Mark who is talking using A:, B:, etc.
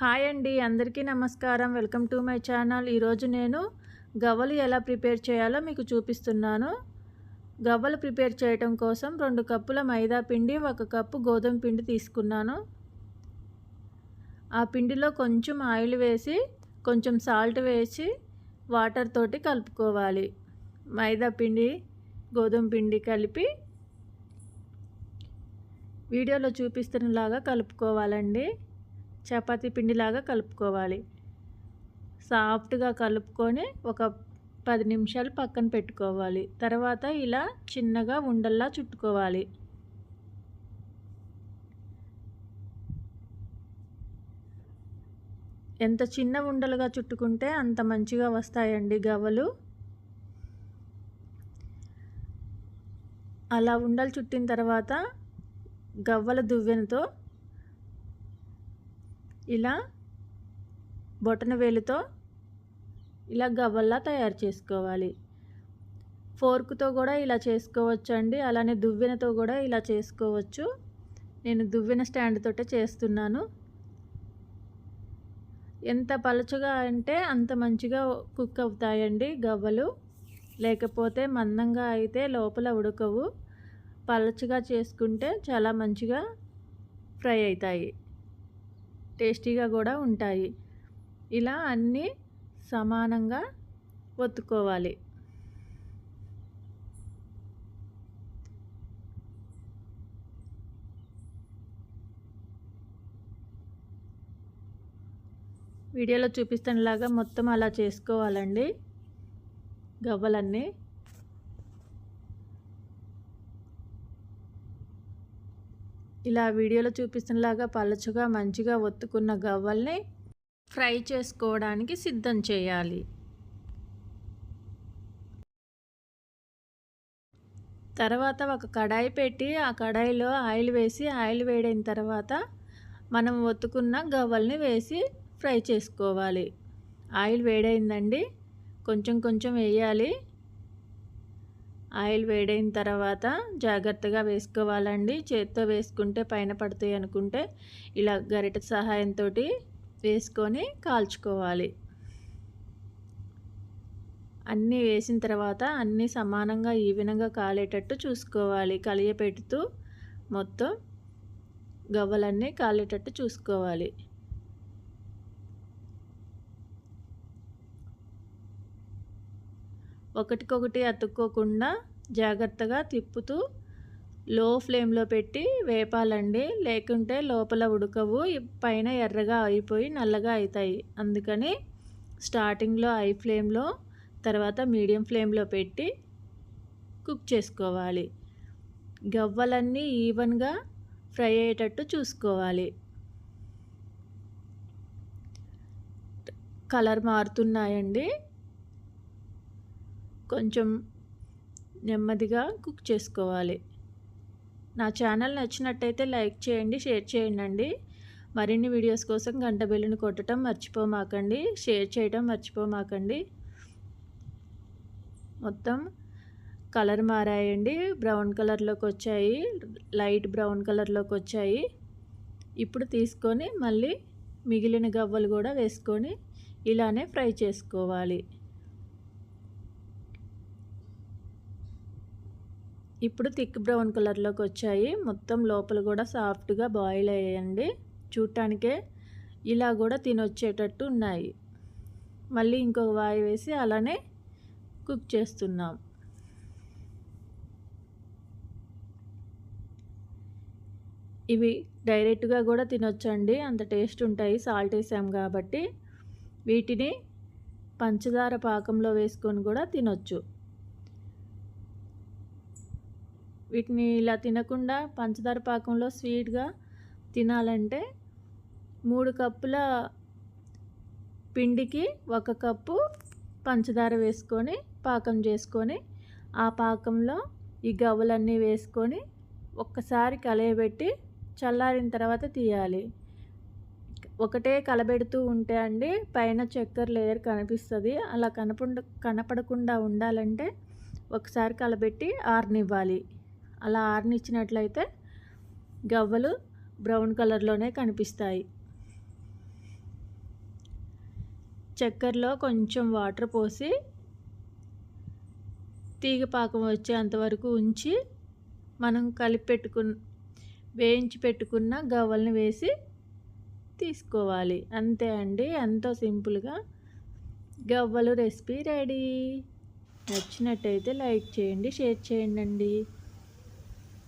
A: Hi అండి అందరికీ నమస్కారం. Welcome to my channel. ఈరోజు నేను గవ్వలు ఎలా ప్రిపేర్ చేయాలో మీకు చూపిస్తున్నాను. గవ్వలు ప్రిపేర్ చేయటం కోసం రెండు కప్పుల మైదా పిండి ఒక కప్పు గోధుమ పిండి తీసుకున్నాను. ఆ పిండిలో కొంచెం ఆయిల్ వేసి కొంచెం సాల్ట్ వేసి వాటర్ తోటి కలుపుకోవాలి. మైదా పిండి గోధుమ పిండి కలిపి వీడియోలో చూపిస్తున్నలాగా కలుపుకోవాలండి. చపాతీ పిండిలాగా కలుపుకోవాలి. సాఫ్ట్గా కలుపుకొని ఒక పది నిమిషాలు పక్కన పెట్టుకోవాలి. తర్వాత ఇలా చిన్నగా ఉండల్లా చుట్టుకోవాలి. ఎంత చిన్న ఉండలుగా చుట్టుకుంటే అంత మంచిగా వస్తాయండి గవ్వలు. అలా ఉండలు చుట్టిన తర్వాత గవ్వల దువ్వెనతో ఇలా బొటన వేలుతో ఇలా గవ్వల్లా తయారు చేసుకోవాలి. ఫోర్క్తో కూడా ఇలా చేసుకోవచ్చు అండి అలానే దువ్వెనతో కూడా ఇలా చేసుకోవచ్చు. నేను దువ్వెన స్టాండ్తోటే చేస్తున్నాను. ఎంత పలచగా అంటే అంత మంచిగా కుక్ అవుతాయండి గవ్వలు. లేకపోతే మందంగా అయితే లోపల ఉడకవు. పలచగా చేసుకుంటే చాలా మంచిగా ఫ్రై అవుతాయి. టేస్టీగా కూడా ఉంటాయి. ఇలా అన్నీ సమానంగా ఒత్తుకోవాలి. వీడియోలో చూపిస్తున్నలాగా మొత్తం అలా చేసుకోవాలండి. గవ్వలన్నీ ఇలా వీడియోలో చూపిస్తున్నలాగా పలచగా మంచిగా ఒత్తుకున్న గవ్వల్ని ఫ్రై చేసుకోవడానికి సిద్ధం చేయాలి. తర్వాత ఒక కడాయి పెట్టి ఆ కడాయిలో ఆయిల్ వేసి ఆయిల్ వేడైన తర్వాత మనం ఒత్తుకున్న గవ్వల్ని వేసి ఫ్రై చేసుకోవాలి. ఆయిల్ వేడైందండి. కొంచెం కొంచెం వేయాలి. ఆయిల్ వేడైన తర్వాత జాగ్రత్తగా వేసుకోవాలండి. చేత్తో వేసుకుంటే పైన పడతాయి అనుకుంటే ఇలా గరిట సహాయంతో వేసుకొని కాల్చుకోవాలి. అన్నీ వేసిన తర్వాత అన్నీ సమానంగా ఈవెన్గా కాలేటట్టు చూసుకోవాలి. కలియపెడుతూ మొత్తం గవ్వలన్నీ కాలేటట్టు చూసుకోవాలి. ఒకటికొకటి అతుక్కోకుండా జాగ్రత్తగా తిప్పుతూ లో ఫ్లేమ్లో పెట్టి వేపాలండి. లేకుంటే లోపల ఉడకవు. పైన ఎర్రగా అయిపోయి నల్లగా అవుతాయి అందుకని స్టార్టింగ్లో హై ఫ్లేమ్లో తర్వాత మీడియం ఫ్లేమ్లో పెట్టి కుక్ చేసుకోవాలి. గవ్వలన్నీ ఈవెన్గా ఫ్రై అయ్యేటట్టు చూసుకోవాలి. కలర్ మారుతున్నాయండి. కొంచెం నెమ్మదిగా కుక్ చేసుకోవాలి. నా ఛానల్ నచ్చినట్టయితే లైక్ చేయండి షేర్ చేయండి మరిన్ని వీడియోస్ కోసం గంట బెల్లుని కొట్టడం మర్చిపోమాకండి షేర్ చేయడం మర్చిపోమాకండి. మొత్తం కలర్ మారాయండి. బ్రౌన్ కలర్లోకి వచ్చాయి. లైట్ బ్రౌన్ కలర్లోకి వచ్చాయి. ఇప్పుడు తీసుకొని మళ్ళీ మిగిలిన గవ్వలు కూడా వేసుకొని ఇలానే ఫ్రై చేసుకోవాలి. ఇప్పుడు థిక్ బ్రౌన్ కలర్లోకి వచ్చాయి. మొత్తం లోపల కూడా సాఫ్ట్గా బాయిల్ అయ్యాయండి. చూడటానికే ఇలా కూడా తినొచ్చేటట్టు ఉన్నాయి. మళ్ళీ ఇంకొక వాయి వేసి అలానే కుక్ చేస్తున్నాం. ఇవి డైరెక్ట్గా కూడా తినొచ్చండి. అంత టేస్ట్ ఉంటాయి. సాల్ట్ వేసాం కాబట్టి వీటిని పంచదార పాకంలో వేసుకొని కూడా తినొచ్చు. వీటిని ఇలా తినకుండా పంచదార పాకంలో స్వీట్గా తినాలంటే మూడు కప్పుల పిండికి ఒక కప్పు పంచదార వేసుకొని పాకం చేసుకొని ఆ పాకంలో ఈ గవ్వలన్నీ వేసుకొని ఒక్కసారి కలయబెట్టి చల్లారిన తర్వాత తీయాలి. ఒకటే కలబెడుతూ ఉంటే అండి పైన చక్కెర లేయర్ కనిపిస్తుంది. అలా కనపడ కనపడకుండా ఉండాలంటే ఒకసారి కలబెట్టి ఆరనివ్వాలి. అలా ఆరనిచ్చినట్లయితే గవ్వలు బ్రౌన్ కలర్లోనే కనిపిస్తాయి. చక్కెరలో కొంచెం వాటర్ పోసి తీగ పాకం వచ్చేంత వరకు ఉంచి మనం కలిపి పెట్టుకున్న వేయించి పెట్టుకున్న గవ్వల్ని వేసి తీసుకోవాలి. అంతే అండి. ఎంతో సింపుల్గా గవ్వలు రెసిపీ రెడీ. నచ్చినట్టయితే లైక్ చేయండి షేర్ చేయండి అండి